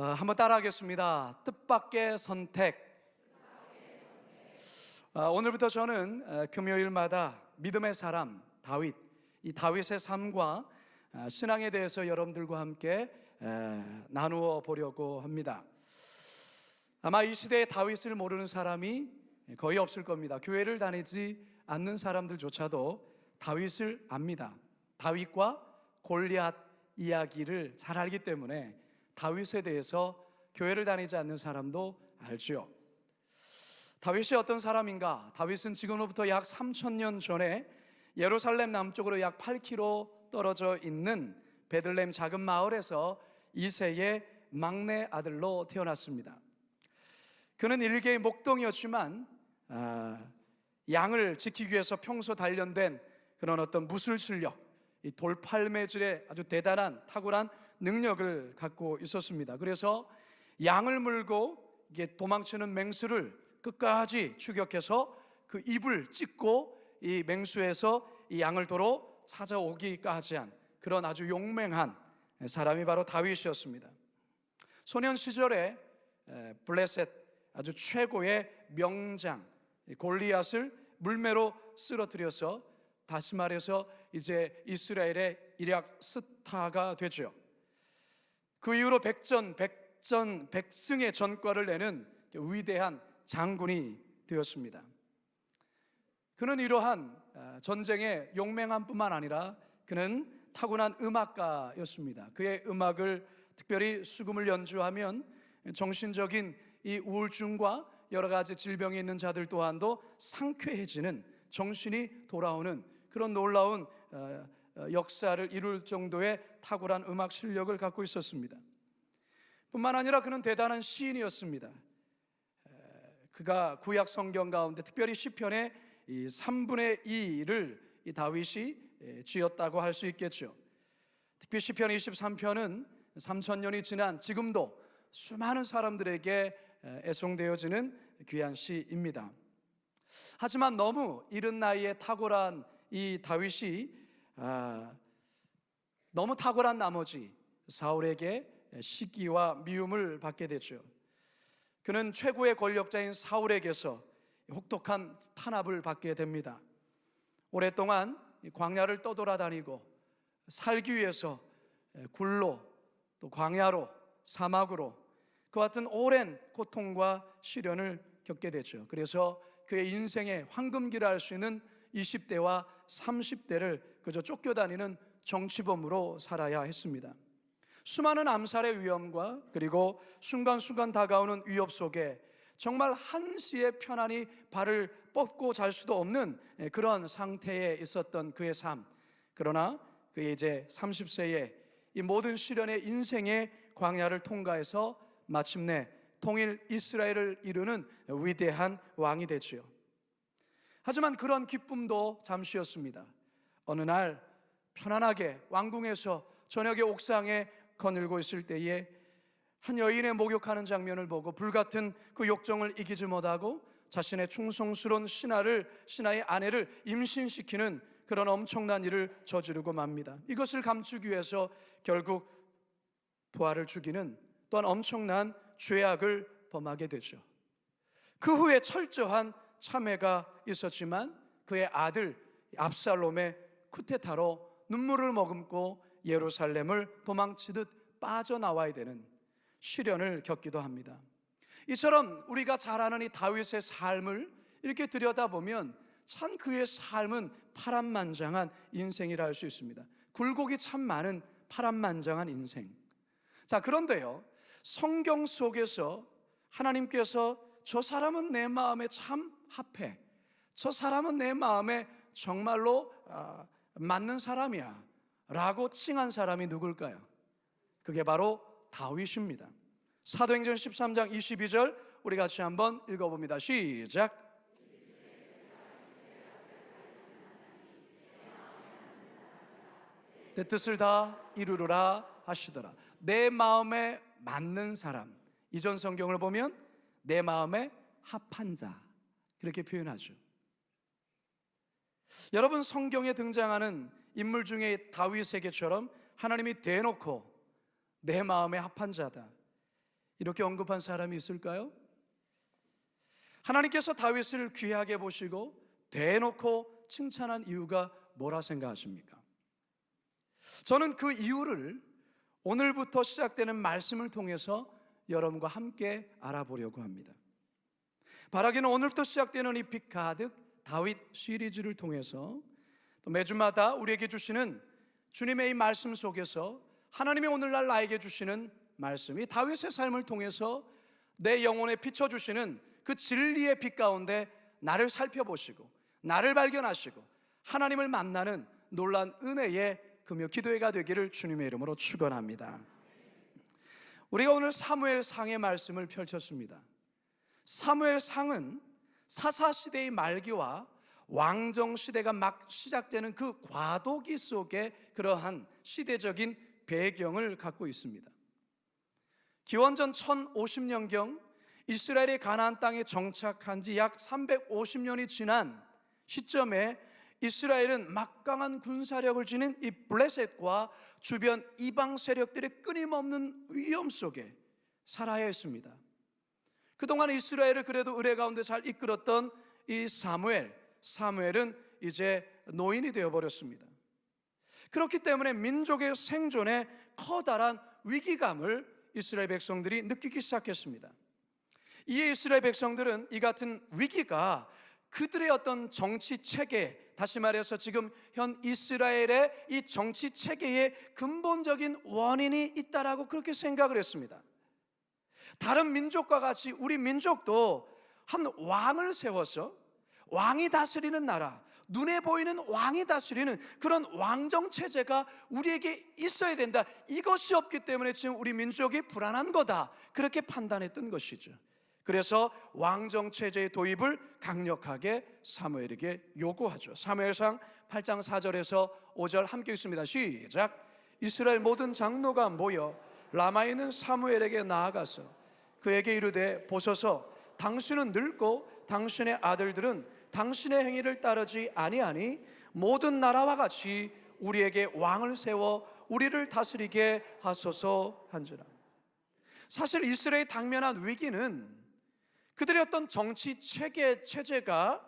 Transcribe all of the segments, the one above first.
어, 한번 따라하겠습니다. 뜻밖의 선택. 어, 오늘부터 저는 어, 금요일마다 믿음의 사람 다윗, 이 다윗의 삶과 어, 신앙에 대해서 여러분들과 함께 에, 나누어 보려고 합니다. 아마 이 시대에 다윗을 모르는 사람이 거의 없을 겁니다. 교회를 다니지 않는 사람들조차도 다윗을 압니다. 다윗과 골리앗 이야기를 잘 알기 때문에 다윗에 대해서 교회를 다니지 않는 사람도 알지요. 다윗이 어떤 사람인가? 다윗은 지금으로부터 약 3천 년 전에 예루살렘 남쪽으로 약 8km 떨어져 있는 베들렘 작은 마을에서 이세의 막내 아들로 태어났습니다. 그는 일개의 목동이었지만 아, 양을 지키기 위해서 평소 단련된 그런 어떤 무술 실력, 이 돌팔매질의 아주 대단한 탁월한 능력을 갖고 있었습니다. 그래서 양을 물고 이게 도망치는 맹수를 끝까지 추격해서 그 입을 찢고 이 맹수에서 이 양을 도로 찾아오기까지 한 그런 아주 용맹한 사람이 바로 다윗이었습니다. 소년 시절에 에, 블레셋 아주 최고의 명장 골리앗을 물매로 쓰러뜨려서 다시 말해서 이제 이스라엘의 일약 스타가 되죠. 그 이후로 백전, 백전, 백승의 전과를 내는 위대한 장군이 되었습니다. 그는 이러한 아, 전쟁의 용맹함뿐만 아니라 그는 타고난 음악가였습니다. 그의 음악을 특별히 수금을 연주하면 정신적인 이 우울증과 여러 가지 질병이 있는 자들 또한도 상쾌해지는 정신이 돌아오는 그런 놀라운 어, 어, 역사를 이룰 정도의 탁월한 음악 실력을 갖고 있었습니다. 뿐만 아니라 그는 대단한 시인이었습니다. 그가 구약 성경 가운데 특별히 시편의 이 3분의 2를 이 다윗이 예, 지었다고 할 수 있겠죠. 특히 시편 23편은 3천 년이 지난 지금도 수많은 사람들에게 애송되어지는 귀한 시입니다. 하지만 너무 이른 나이에 탁월한 이 다윗이 아, 너무 탁월한 나머지 사울에게 시기와 미움을 받게 되죠. 그는 최고의 권력자인 사울에게서 혹독한 탄압을 받게 됩니다. 오랫동안 광야를 떠돌아다니고 살기 위해서 굴로 또 광야로 사막으로 그 같은 오랜 고통과 시련을 겪게 되죠. 그래서 그의 인생의 황금기를 알수 있는 20대와 30대를 그저 쫓겨다니는 정치범으로 살아야 했습니다. 수많은 암살의 위험과 그리고 순간순간 다가오는 위협 속에 정말 한시의 편안히 발을 뻗고 잘 수도 없는 그런 상태에 있었던 그의 삶. 그러나 그의 이제 30세에 이 모든 시련의 인생의 광야를 통과해서 마침내 통일 이스라엘을 이루는 위대한 왕이 되지요. 하지만 그런 기쁨도 잠시였습니다. 어느 날 편안하게 왕궁에서 저녁에 옥상에 거닐고 있을 때에 한 여인의 목욕하는 장면을 보고 불같은 그 욕정을 이기지 못하고 자신의 충성스러운 신하를 신하의 아내를 임신시키는 그런 엄청난 일을 저지르고 맙니다. 이것을 감추기 위해서 결국 부하를 죽이는 또한 엄청난 죄악을 범하게 되죠. 그 후에 철저한 참회가 있었지만 그의 아들 압살롬의 쿠데타로 눈물을 머금고 예루살렘을 도망치듯 빠져나와야 되는 시련을 겪기도 합니다. 이처럼 우리가 잘 아는 이 다윗의 삶을 이렇게 들여다보면 참 그의 삶은 파란만장한 인생이라 할 수 있습니다. 굴곡이 참 많은 파란만장한 인생. 자, 그런데요. 성경 속에서 하나님께서 저 사람은 내 마음에 참 합해. 저 사람은 내 마음에 정말로 아, 맞는 사람이야. 라고 칭한 사람이 누굴까요? 그게 바로 다윗입니다. 사도행전 13장 22절 우리 같이 한번 읽어봅니다. 시작. 내 뜻을 다 이루리라 하시더라. 내 마음에 맞는 사람. 이전 성경을 보면 내 마음에 합한 자. 그렇게 표현하죠. 여러분 성경에 등장하는 인물 중에 다윗에게처럼 하나님이 대놓고 내 마음에 합한 자다. 이렇게 언급한 사람이 있을까요? 하나님께서 다윗을 귀하게 보시고 대놓고 칭찬한 이유가 뭐라 생각하십니까? 저는 그 이유를 오늘부터 시작되는 말씀을 통해서 여러분과 함께 알아보려고 합니다. 바라기는 오늘부터 시작되는 이 빛 가득 다윗 시리즈를 통해서 또 매주마다 우리에게 주시는 주님의 이 말씀 속에서 하나님이 오늘날 나에게 주시는 말씀이 다윗의 삶을 통해서 내 영혼에 비춰주시는 그 진리의 빛 가운데 나를 살펴보시고 나를 발견하시고 하나님을 만나는 놀란 은혜의 금요 기도회가 되기를 주님의 이름으로 축원합니다. 우리가 오늘 사무엘 상의 말씀을 펼쳤습니다. 사무엘 상은 사사 시대의 말기와 왕정 시대가 막 시작되는 그 과도기 속에 그러한 시대적인 배경을 갖고 있습니다. 기원전 1050년경 이스라엘이 가나안 땅에 정착한 지 약 350년이 지난 시점에 이스라엘은 막강한 군사력을 지닌 이 블레셋과 주변 이방 세력들의 끊임없는 위험 속에 살아야 했습니다. 그동안 이스라엘을 그래도 의뢰 가운데 잘 이끌었던 이 사무엘, 사무엘은 이제 노인이 되어 버렸습니다. 그렇기 때문에 민족의 생존에 커다란 위기감을 이스라엘 백성들이 느끼기 시작했습니다. 이에 이스라엘 백성들은 이 같은 위기가 그들의 어떤 정치 체계, 다시 말해서 지금 현 이스라엘의 이 정치 체계의 근본적인 원인이 있다라고 그렇게 생각을 했습니다. 다른 민족과 같이 우리 민족도 한 왕을 세워서 왕이 다스리는 나라, 눈에 보이는 왕이 다스리는 그런 왕정 체제가 우리에게 있어야 된다. 이것이 없기 때문에 지금 우리 민족이 불안한 거다. 그렇게 판단했던 것이죠. 그래서 왕정 체제의 도입을 강력하게 사무엘에게 요구하죠. 사무엘상 8장 4절에서 5절 함께 있습니다. 시작. 이스라엘 모든 장로가 모여 라마에 있는 사무엘에게 나아가서 그에게 이르되 보소서 당신은 늙고 당신의 아들들은 당신의 행위를 따르지 아니하니 모든 나라와 같이 우리에게 왕을 세워 우리를 다스리게 하소서 한지라. 사실 이스라엘 당면한 위기는 그들의 어떤 정치 체계 체제가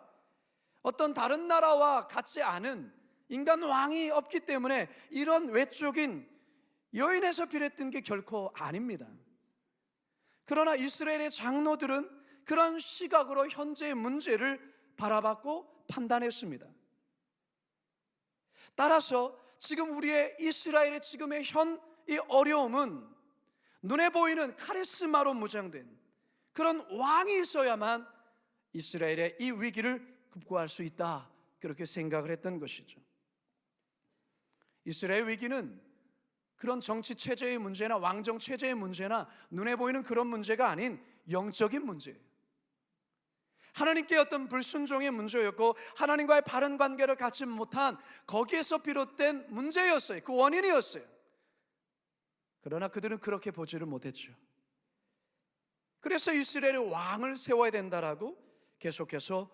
어떤 다른 나라와 같지 않은 인간 왕이 없기 때문에 이런 외적인 여인에서 비롯된 게 결코 아닙니다. 그러나 이스라엘의 장로들은 그런 시각으로 현재의 문제를 바라봤고 판단했습니다. 따라서 지금 우리의 이스라엘의 지금의 현 이 어려움은 눈에 보이는 카리스마로 무장된 그런 왕이 있어야만 이스라엘의 이 위기를 극복할 수 있다. 그렇게 생각을 했던 것이죠. 이스라엘 위기는 그런 정치 체제의 문제나 왕정 체제의 문제나 눈에 보이는 그런 문제가 아닌 영적인 문제예요. 하나님께 어떤 불순종의 문제였고 하나님과의 바른 관계를 갖지 못한 거기에서 비롯된 문제였어요. 그 원인이었어요. 그러나 그들은 그렇게 보지를 못했죠. 그래서 이스라엘의 왕을 세워야 된다라고 계속해서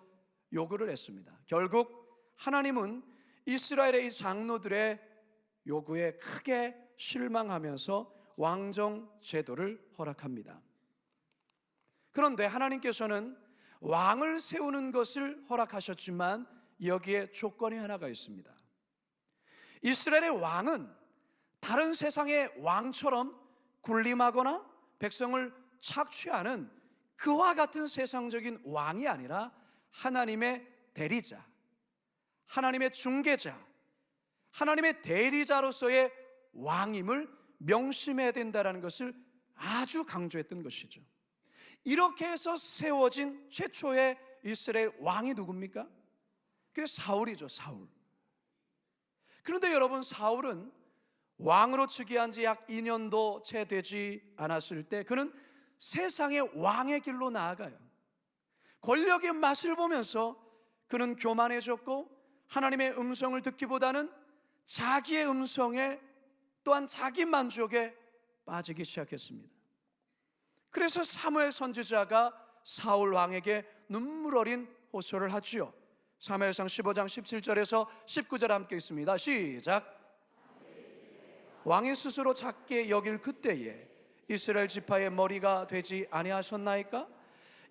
요구를 했습니다. 결국 하나님은 이스라엘의 이 장로들의 요구에 크게 실망하면서 왕정 제도를 허락합니다. 그런데 하나님께서는 왕을 세우는 것을 허락하셨지만 여기에 조건이 하나가 있습니다. 이스라엘의 왕은 다른 세상의 왕처럼 군림하거나 백성을 착취하는 그와 같은 세상적인 왕이 아니라 하나님의 대리자, 하나님의 중개자, 하나님의 대리자로서의 왕임을 명심해야 된다는 것을 아주 강조했던 것이죠. 이렇게 해서 세워진 최초의 이스라엘 왕이 누굽니까? 그게 사울이죠, 사울. 그런데 여러분, 사울은 왕으로 즉위한 지 약 2년도 채 되지 않았을 때 그는 세상의 왕의 길로 나아가요. 권력의 맛을 보면서 그는 교만해졌고 하나님의 음성을 듣기보다는 자기의 음성에 또한 자기 만족에 빠지기 시작했습니다. 그래서 사무엘 선지자가 사울 왕에게 눈물 어린 호소를 하지요. 사무엘상 15장 17절에서 19절 함께 있습니다. 시작. 왕이 스스로 작게 여길 그때에 이스라엘 지파의 머리가 되지 아니하셨나이까?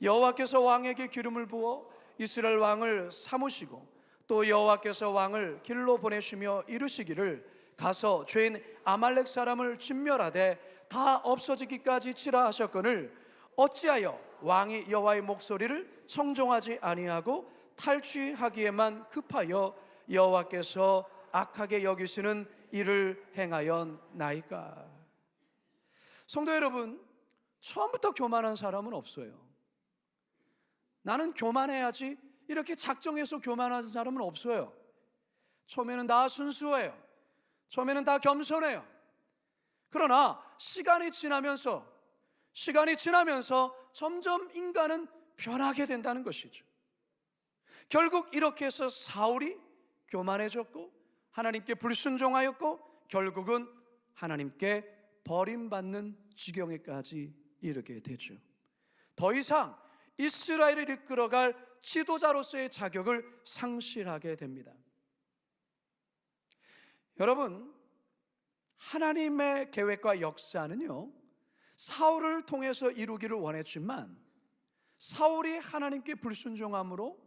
여호와께서 왕에게 기름을 부어 이스라엘 왕을 삼으시고 또 여호와께서 왕을 길로 보내시며 이르시기를 가서 죄인 아말렉 사람을 진멸하되 다 없어지기까지 치라 하셨거늘 어찌하여 왕이 여호와의 목소리를 청종하지 아니하고 탈취하기에만 급하여 여호와께서 악하게 여기시는 일을 행하였나이까? 성도 여러분 처음부터 교만한 사람은 없어요. 나는 교만해야지 이렇게 작정해서 교만한 사람은 없어요. 처음에는 다 순수해요 처음에는 다 겸손해요 그러나 시간이 지나면서 시간이 지나면서 점점 인간은 변하게 된다는 것이죠. 결국 이렇게 해서 사울이 교만해졌고 하나님께 불순종하였고 결국은 하나님께 버림받는 지경에까지 이르게 되죠. 더 이상 이스라엘을 이끌어갈 지도자로서의 자격을 상실하게 됩니다. 여러분, 하나님의 계획과 역사는요, 사울을 통해서 이루기를 원했지만, 사울이 하나님께 불순종함으로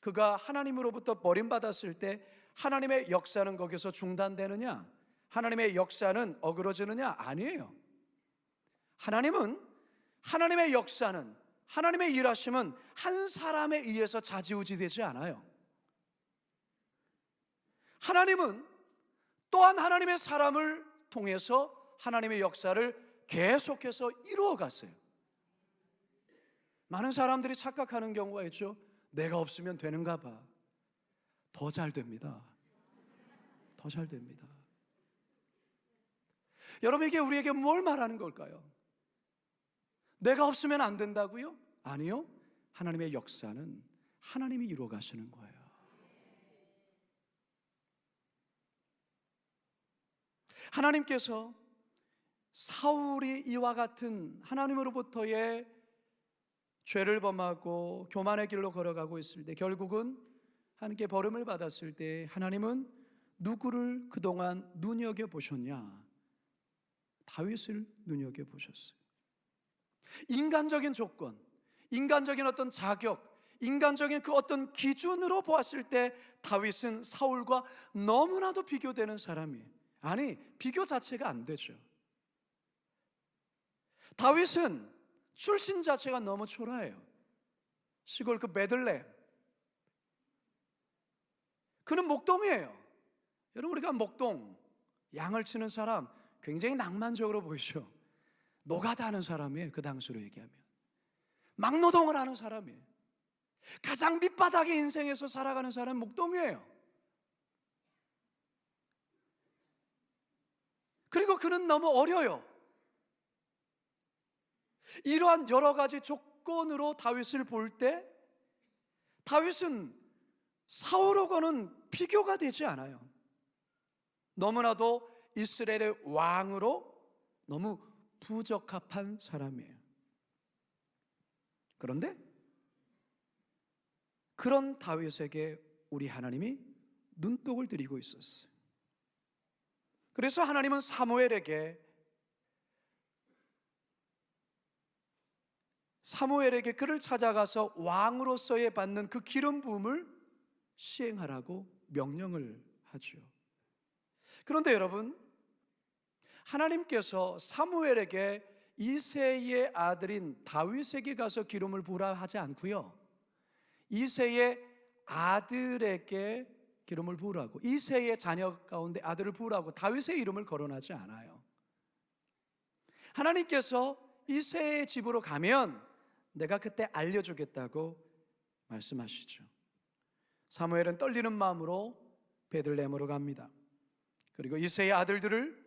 그가 하나님으로부터 버림받았을 때 하나님의 역사는 거기서 중단되느냐? 하나님의 역사는 어그러지느냐? 아니에요. 하나님은 하나님의 역사는 하나님의 일하심은 한 사람에 의해서 자지우지 되지 않아요. 하나님은 또한 하나님의 사람을 통해서 하나님의 역사를 계속해서 이루어 갔어요. 많은 사람들이 착각하는 경우가 있죠. 내가 없으면 되는가 봐. 더 잘 됩니다. 더 잘 됩니다. 여러분 이게 우리에게 뭘 말하는 걸까요? 내가 없으면 안 된다고요? 아니요. 하나님의 역사는 하나님이 이루어 가시는 거예요. 하나님께서 사울이 이와 같은 하나님으로부터의 죄를 범하고 교만의 길로 걸어가고 있을 때 결국은 하나님께 벌음을 받았을 때 하나님은 누구를 그동안 눈여겨 보셨냐? 다윗을 눈여겨 보셨어요. 인간적인 조건, 인간적인 어떤 자격, 인간적인 그 어떤 기준으로 보았을 때 다윗은 사울과 너무나도 비교되는 사람이에요. 아니, 비교 자체가 안 되죠. 다윗은 출신 자체가 너무 초라해요. 시골 그 베들레. 그는 목동이에요. 여러분 우리가 목동 양을 치는 사람 굉장히 낭만적으로 보이죠. 노가다 하는 사람이에요. 그 당시로 얘기하면. 막노동을 하는 사람이에요. 가장 밑바닥의 인생에서 살아가는 사람은 목동이에요. 그리고 그는 너무 어려요. 이러한 여러 가지 조건으로 다윗을 볼 때 다윗은 사울하고는 비교가 되지 않아요. 너무나도 이스라엘의 왕으로 너무 부적합한 사람이에요. 그런데 그런 다윗에게 우리 하나님이 눈독을 들이고 있었어요. 그래서 하나님은 사무엘에게 사무엘에게 그를 찾아가서 왕으로서의 받는 그 기름 부음을 시행하라고 명령을 하죠. 그런데 여러분, 하나님께서 사무엘에게 이세의 아들인 다윗에게 가서 기름을 부라 하지 않고요. 이세의 아들에게 기름을 부으라고 이세의 자녀 가운데 아들을 부으라고 다윗의 이름을 거론하지 않아요. 하나님께서 이세의 집으로 가면 내가 그때 알려주겠다고 말씀하시죠. 사무엘은 떨리는 마음으로 베들레헴으로 갑니다. 그리고 이세의 아들들을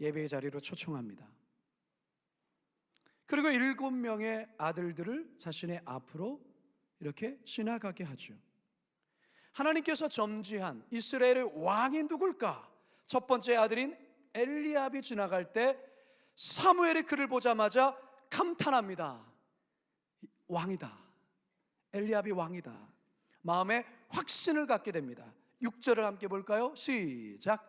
예배의 자리로 초청합니다. 그리고 일곱 명의 아들들을 자신의 앞으로 이렇게 지나가게 하죠. 하나님께서 점지한 이스라엘의 왕이 누굴까? 첫 번째 아들인 엘리압이 지나갈 때 사무엘이 그를 보자마자 감탄합니다. 왕이다. 엘리압이 왕이다. 마음에 확신을 갖게 됩니다. 6절을 함께 볼까요? 시작.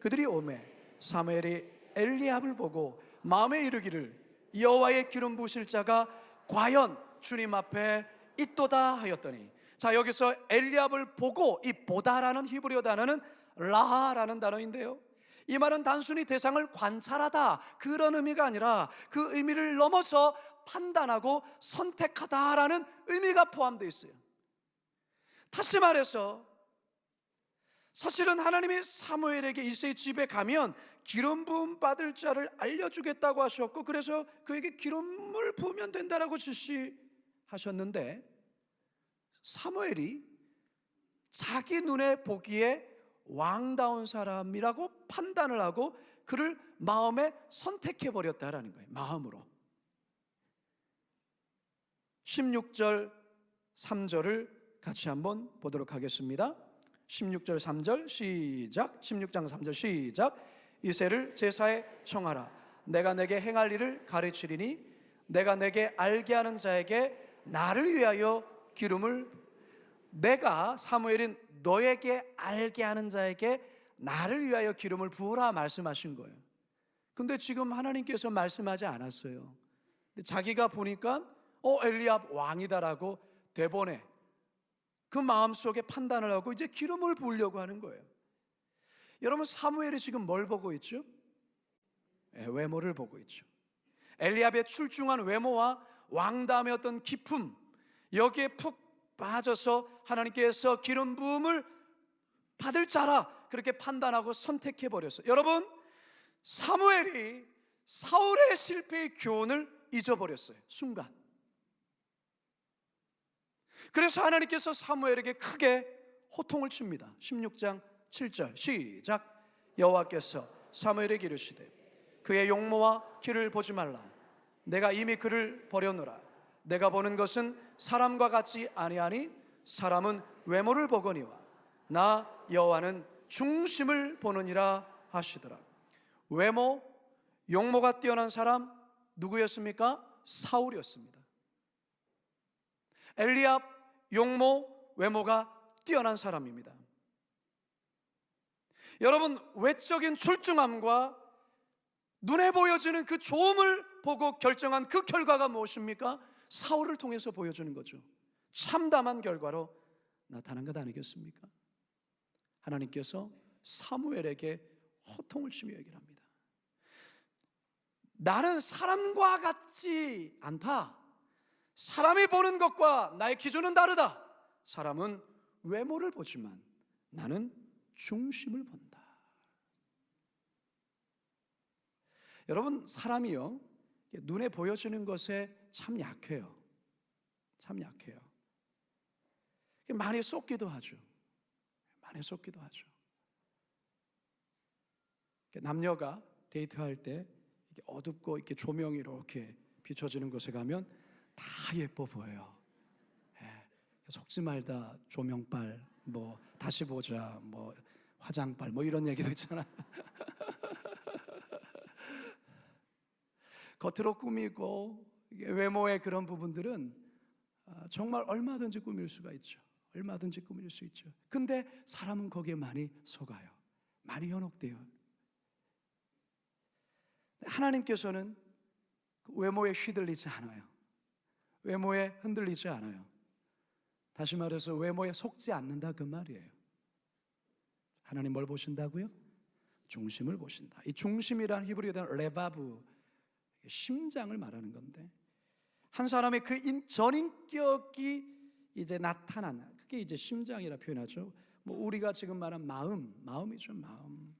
그들이 오매 사무엘이 엘리압을 보고 마음에 이르기를 여호와의 기름 부으실 자가 과연 주님 앞에 있도다 하였더니 자 여기서 엘리압을 보고 이 보다라는 히브리어 단어는 라하라는 단어인데요. 이 말은 단순히 대상을 관찰하다 그런 의미가 아니라 그 의미를 넘어서 판단하고 선택하다라는 의미가 포함되어 있어요. 다시 말해서 사실은 하나님이 사무엘에게 이세의 집에 가면 기름 부음 받을 자를 알려주겠다고 하셨고 그래서 그에게 기름을 부으면 된다라고 지시하셨는데 사무엘이 자기 눈에 보기에 왕다운 사람이라고 판단을 하고 그를 마음에 선택해 버렸다라는 거예요. 마음으로. 16절 3절을 같이 한번 보도록 하겠습니다. 16절 3절 시작. 16장 3절 시작. 이세를 제사에 청하라. 내가 내게 행할 일을 가르치리니 내가 내게 알게 하는 자에게 나를 위하여 기름을 내가 사무엘인 너에게 알게 하는 자에게 나를 위하여 기름을 부어라 말씀하신 거예요. 근데 지금 하나님께서 말씀하지 않았어요. 자기가 보니까 어 엘리압 왕이다라고 대본에 그 마음속에 판단을 하고 이제 기름을 부으려고 하는 거예요. 여러분 사무엘이 지금 뭘 보고 있죠? 예, 외모를 보고 있죠. 엘리압의 출중한 외모와 왕담의 어떤 기품 여기에 푹 빠져서 하나님께서 기름 부음을 받을 자라 그렇게 판단하고 선택해 버렸어요. 여러분 사무엘이 사울의 실패의 교훈을 잊어버렸어요. 순간. 그래서 하나님께서 사무엘에게 크게 호통을 칩니다. 16장 7절 시작 여호와께서 사무엘에게 이르시되 그의 용모와 키를 보지 말라 내가 이미 그를 버렸노라 내가 보는 것은 사람과 같지 아니하니 사람은 외모를 보거니와 나 여호와는 중심을 보느니라 하시더라 외모 용모가 뛰어난 사람 누구였습니까? 사울이었습니다 엘리압 용모 외모가 뛰어난 사람입니다. 여러분 외적인 출중함과 눈에 보여지는 그 좋음을 보고 결정한 그 결과가 무엇입니까? 사울을 통해서 보여주는 거죠. 참담한 결과로 나타난 것 아니겠습니까? 하나님께서 사무엘에게 호통을 치며 얘기를 합니다. 나는 사람과 같지 않다. 사람이 보는 것과 나의 기준은 다르다. 사람은 외모를 보지만 나는 중심을 본다. 여러분, 사람이요. 눈에 보여지는 것에 참 약해요. 참 약해요. 많이 쏟기도 하죠. 많이 쏟기도 하죠. 남녀가 데이트할 때 어둡고 이렇게 조명이 이렇게 비춰지는 곳에 가면 다 예뻐 보여요. 예, 속지 말다 조명빨, 뭐 다시 보자, 뭐 화장빨, 뭐 이런 얘기도 있잖아. 겉으로 꾸미고 외모의 그런 부분들은 아, 정말 얼마든지 꾸밀 수가 있죠. 얼마든지 꾸밀 수 있죠. 근데 사람은 거기에 많이 속아요. 많이 현혹돼요. 하나님께서는 그 외모에 휘둘리지 않아요. 외모에 흔들리지 않아요. 다시 말해서 외모에 속지 않는다 그 말이에요. 하나님 뭘 보신다고요? 중심을 보신다. 이 중심이란 히브리어 단 레바브 심장을 말하는 건데 한 사람의 그 전인격이 이제 나타나는 그게 이제 심장이라 표현하죠. 뭐 우리가 지금 말한 마음, 마음이죠, 마음.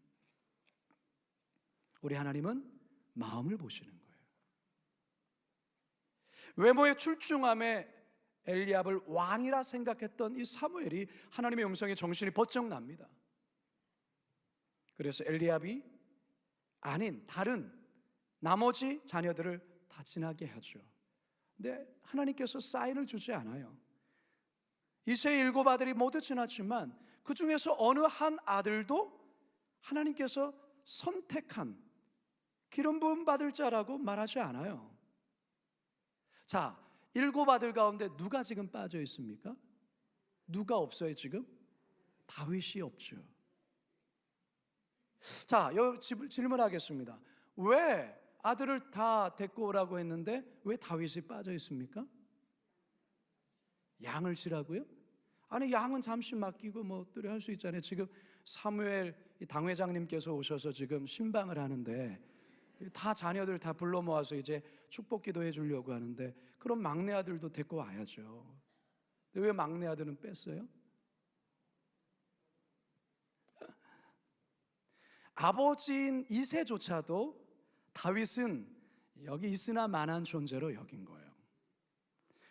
우리 하나님은 마음을 보시는 거예요. 외모의 출중함에 엘리압을 왕이라 생각했던 이 사무엘이 하나님의 음성에 정신이 번쩍 납니다. 그래서 엘리압이 아닌 다른 나머지 자녀들을 다 지나게 하죠. 근데 하나님께서 사인을 주지 않아요. 이세 일곱 아들이 모두 지났지만 그 중에서 어느 한 아들도 하나님께서 선택한 기름 부음 받을 자라고 말하지 않아요. 자, 일곱 아들 가운데 누가 지금 빠져 있습니까? 누가 없어요, 지금? 다윗이 없죠. 자, 여 질문하겠습니다. 왜 아들을 다 데리고 오라고 했는데 왜 다윗이 빠져 있습니까? 양을 치라고요? 아니 양은 잠시 맡기고 뭐 어떻게 할수 있잖아요. 지금 사무엘 이 당회장님께서 오셔서 지금 신방을 하는데 다 자녀들 다 불러 모아서 이제 축복 기도해 주려고 하는데 그럼 막내 아들도 데리고 와야죠. 왜 막내 아들은 뺐어요? 아버지인 이세조차도 다윗은 여기 있으나 만한 존재로 여긴 거예요.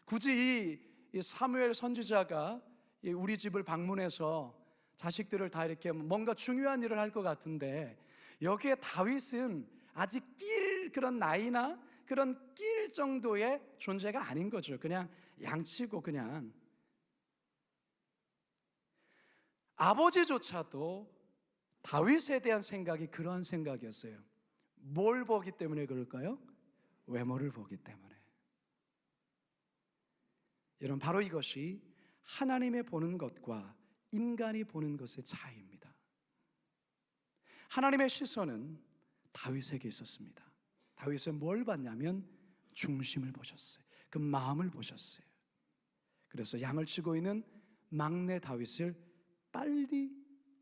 굳이 이- 이 사무엘 선지자가 이 우리 집을 방문해서 자식들을 다 이렇게 뭔가 중요한 일을 할 것 같은데 여기에 다윗은 아직 낄 그런 나이나 그런 낄 정도의 존재가 아닌 거죠. 그냥 양치고 그냥 아버지조차도 다윗에 대한 생각이 그러한 생각이었어요. 뭘 보기 때문에 그럴까요? 외모를 보기 때문에. 여러분 바로 이것이 하나님의 보는 것과 인간이 보는 것의 차이입니다. 하나님의 시선은 다윗에게 있었습니다. 다윗은 뭘 봤냐면 중심을 보셨어요. 그 마음을 보셨어요. 그래서 양을 치고 있는 막내 다윗을 빨리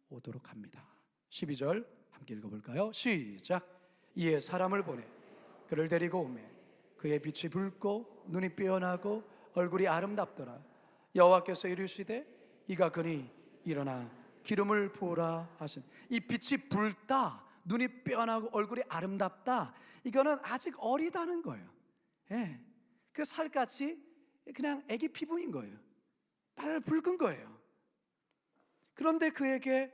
오도록 합니다. 12절 함께 읽어볼까요? 시작. 이에 사람을 보내 그를 데리고 오매 그의 빛이 붉고 눈이 빼어나고 얼굴이 아름답더라. 여호와께서 이르시되 이가 그니 일어나 기름을 부으라 하신 이 빛이 붉다 눈이 빼어나고 얼굴이 아름답다 이거는 아직 어리다는 거예요. 예. 그 살같이 그냥 애기 피부인 거예요. 빨 붉은 거예요. 그런데 그에게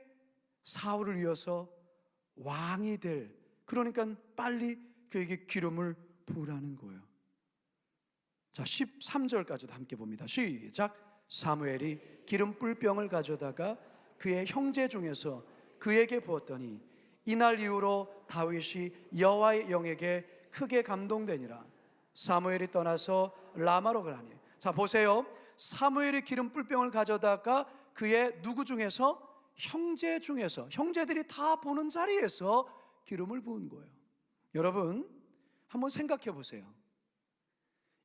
사울을 이어서 왕이 될 그러니까 빨리 그에게 기름을 부으라는 거예요. 자, 13절까지도 함께 봅니다. 시작. 사무엘이 기름 뿔병을 가져다가 그의 형제 중에서 그에게 부었더니 이날 이후로 다윗이 여호와의 영에게 크게 감동되니라. 사무엘이 떠나서 라마로 가라니. 자, 보세요. 사무엘이 기름 뿔병을 가져다가 그의 누구 중에서 형제 중에서 형제들이 다 보는 자리에서 기름을 부은 거예요. 여러분, 한번 생각해 보세요.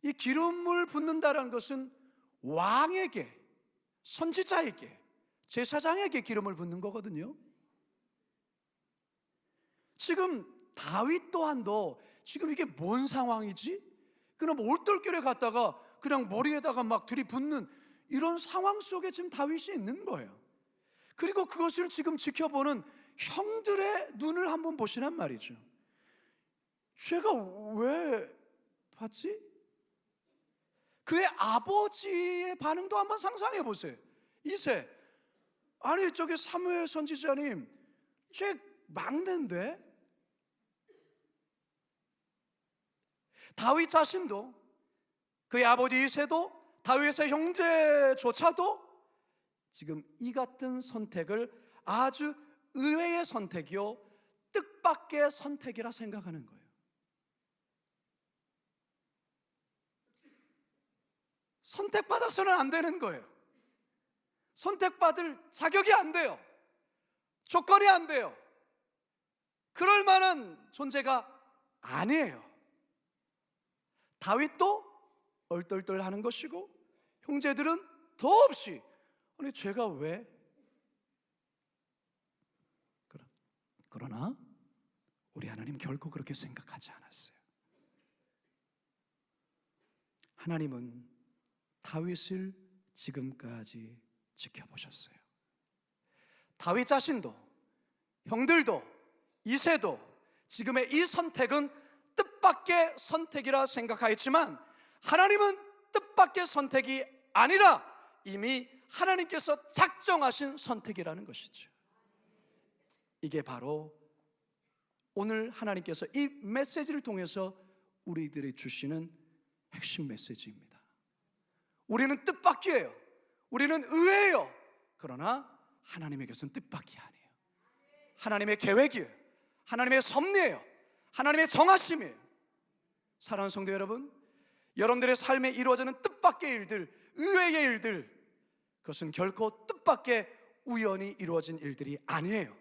이 기름을 붓는다는 것은 왕에게, 선지자에게, 제사장에게 기름을 붓는 거거든요. 지금 다윗 또한도 지금 이게 뭔 상황이지? 그럼 올돌결에 갔다가 그냥 머리에다가 막 들이붓는 이런 상황 속에 지금 다윗이 있는 거예요. 그리고 그것을 지금 지켜보는 형들의 눈을 한번 보시란 말이죠. 죄가 왜 봤지? 그의 아버지의 반응도 한번 상상해 보세요. 이세, 아니 저기 사무엘 선지자님, 쟤 막내인데? 다윗 자신도 그의 아버지 이세도 다윗의 형제조차도 지금 이 같은 선택을 아주 의외의 선택이요 뜻밖의 선택이라 생각하는 거예요. 선택받아서는 안 되는 거예요. 선택받을 자격이 안 돼요. 조건이 안 돼요. 그럴 만한 존재가 아니에요. 다윗도 얼떨떨 하는 것이고 형제들은 더없이 아니 죄가 왜? 그러- 그러나 우리 하나님 결코 그렇게 생각하지 않았어요. 하나님은 다윗을 지금까지 지켜보셨어요. 다윗 자신도 형들도 이세도 지금의 이 선택은 뜻밖의 선택이라 생각하였지만 하나님은 뜻밖의 선택이 아니라 이미 하나님께서 작정하신 선택이라는 것이죠. 이게 바로 오늘 하나님께서 이 메시지를 통해서 우리들이 주시는 핵심 메시지입니다. 우리는 뜻밖이에요. 우리는 의외예요. 그러나 하나님에게서는 뜻밖이 아니에요. 하나님의 계획이에요. 하나님의 섭리예요. 하나님의 정하심이에요. 사랑하는 성도 여러분, 여러분들의 삶에 이루어지는 뜻밖의 일들, 의외의 일들, 그것은 결코 뜻밖의 우연히 이루어진 일들이 아니에요.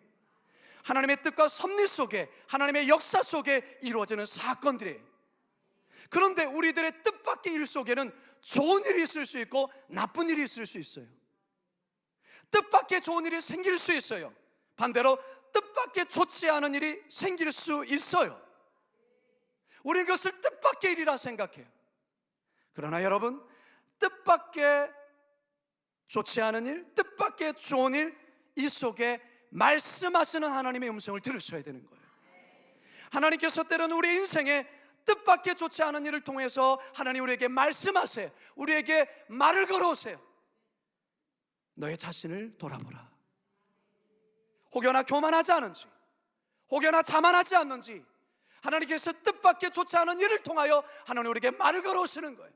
하나님의 뜻과 섭리 속에 하나님의 역사 속에 이루어지는 사건들이에요. 그런데 우리들의 뜻밖의 일 속에는 좋은 일이 있을 수 있고 나쁜 일이 있을 수 있어요. 뜻밖의 좋은 일이 생길 수 있어요. 반대로 뜻밖의 좋지 않은 일이 생길 수 있어요. 우리는 그것을 뜻밖의 일이라 생각해요. 그러나 여러분, 뜻밖의 좋지 않은 일, 뜻밖의 좋은 일, 이 속에 말씀하시는 하나님의 음성을 들으셔야 되는 거예요. 하나님께서 때로는 우리 인생에 뜻밖의 좋지 않은 일을 통해서 하나님 우리에게 말씀하세요. 우리에게 말을 걸어오세요. 너의 자신을 돌아보라. 혹여나 교만하지 않은지, 혹여나 자만하지 않는지, 하나님께서 뜻밖의 좋지 않은 일을 통하여 하나님 우리에게 말을 걸어오시는 거예요.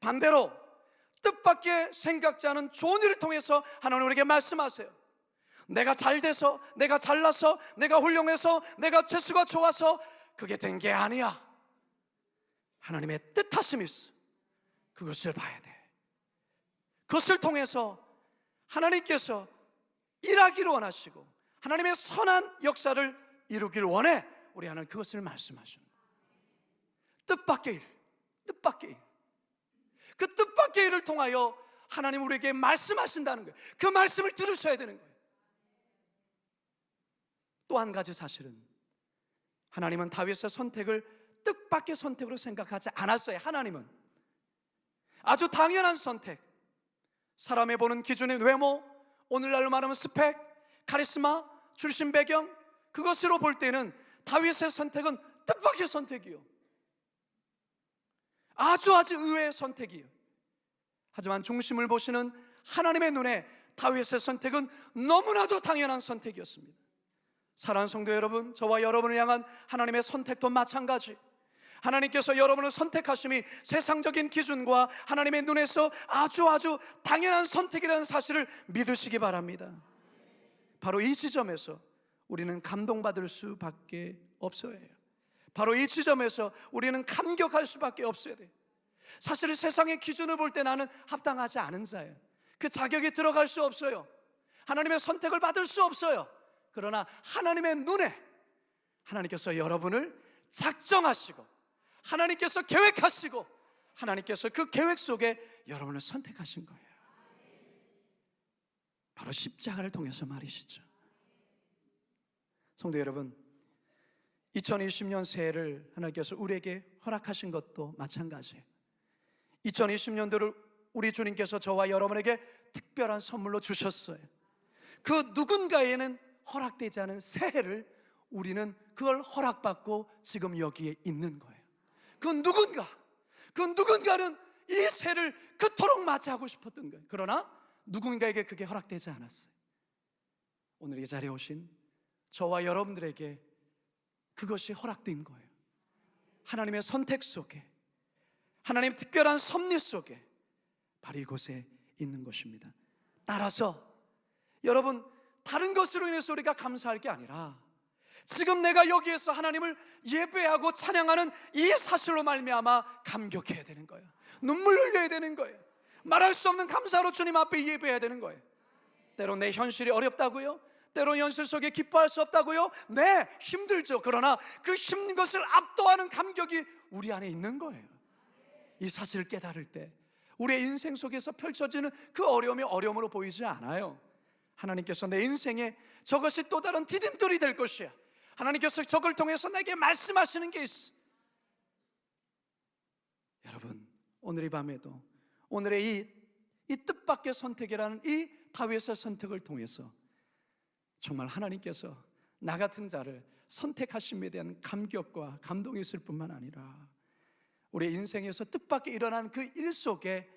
반대로 뜻밖의 생각지 않은 좋은 일을 통해서 하나님 우리에게 말씀하세요. 내가 잘 돼서, 내가 잘나서, 내가 훌륭해서, 내가 재수가 좋아서 그게 된 게 아니야. 하나님의 뜻하심이 있어. 그것을 봐야 돼. 그것을 통해서 하나님께서 일하기를 원하시고 하나님의 선한 역사를 이루길 원해. 우리 하나님 그것을 말씀하시는 거예요. 뜻밖의 일, 뜻밖의 일. 그 뜻밖의 일을 통하여 하나님 우리에게 말씀하신다는 거예요. 그 말씀을 들으셔야 되는 거예요. 또 한 가지 사실은 하나님은 다윗의 선택을 뜻밖의 선택으로 생각하지 않았어요. 하나님은 아주 당연한 선택. 사람의 보는 기준인 외모, 오늘날로 말하면 스펙, 카리스마, 출신 배경 그것으로 볼 때는 다윗의 선택은 뜻밖의 선택이요. 아주 아주 의외의 선택이요. 하지만 중심을 보시는 하나님의 눈에 다윗의 선택은 너무나도 당연한 선택이었습니다. 사랑하는 성도 여러분, 저와 여러분을 향한 하나님의 선택도 마찬가지. 하나님께서 여러분을 선택하심이 세상적인 기준과 하나님의 눈에서 아주 아주 당연한 선택이라는 사실을 믿으시기 바랍니다. 바로 이 지점에서 우리는 감동받을 수밖에 없어야 해요. 바로 이 지점에서 우리는 감격할 수밖에 없어야 돼요. 사실 세상의 기준을 볼 때 나는 합당하지 않은 자예요. 그 자격이 들어갈 수 없어요. 하나님의 선택을 받을 수 없어요. 그러나 하나님의 눈에 하나님께서 여러분을 작정하시고 하나님께서 계획하시고 하나님께서 그 계획 속에 여러분을 선택하신 거예요. 바로 십자가를 통해서 말이시죠. 성도 여러분, 2020년 새해를 하나님께서 우리에게 허락하신 것도 마찬가지예요. 2020년도를 우리 주님께서 저와 여러분에게 특별한 선물로 주셨어요. 그 누군가에는 허락되지 않은 새해를 우리는 그걸 허락받고 지금 여기에 있는 거예요. 그 누군가, 그 누군가는 이 새를 그토록 맞이하고 싶었던 거예요. 그러나 누군가에게 그게 허락되지 않았어요. 오늘 이 자리에 오신 저와 여러분들에게 그것이 허락된 거예요. 하나님의 선택 속에, 하나님의 특별한 섭리 속에 바로 이곳에 있는 것입니다. 따라서 여러분 다른 것으로 인해서 우리가 감사할 게 아니라 지금 내가 여기에서 하나님을 예배하고 찬양하는 이 사실로 말미암아 감격해야 되는 거예요. 눈물 흘려야 되는 거예요. 말할 수 없는 감사로 주님 앞에 예배해야 되는 거예요. 때로 내 현실이 어렵다고요? 때로 현실 속에 기뻐할 수 없다고요? 네, 힘들죠. 그러나 그 힘든 것을 압도하는 감격이 우리 안에 있는 거예요. 이 사실을 깨달을 때 우리의 인생 속에서 펼쳐지는 그 어려움이 어려움으로 보이지 않아요. 하나님께서 내 인생에 저것이 또 다른 디딤돌이 될 것이야. 하나님께서 저걸 통해서 내게 말씀하시는 게 있어. 여러분, 오늘 이 밤에도 오늘의 이, 이 뜻밖의 선택이라는 이 다윗의 선택을 통해서 정말 하나님께서 나 같은 자를 선택하심에 대한 감격과 감동이 있을 뿐만 아니라 우리 인생에서 뜻밖의 일어난 그 일 속에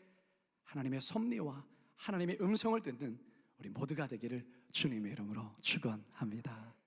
하나님의 섭리와 하나님의 음성을 듣는 우리 모두가 되기를 주님의 이름으로 축원합니다.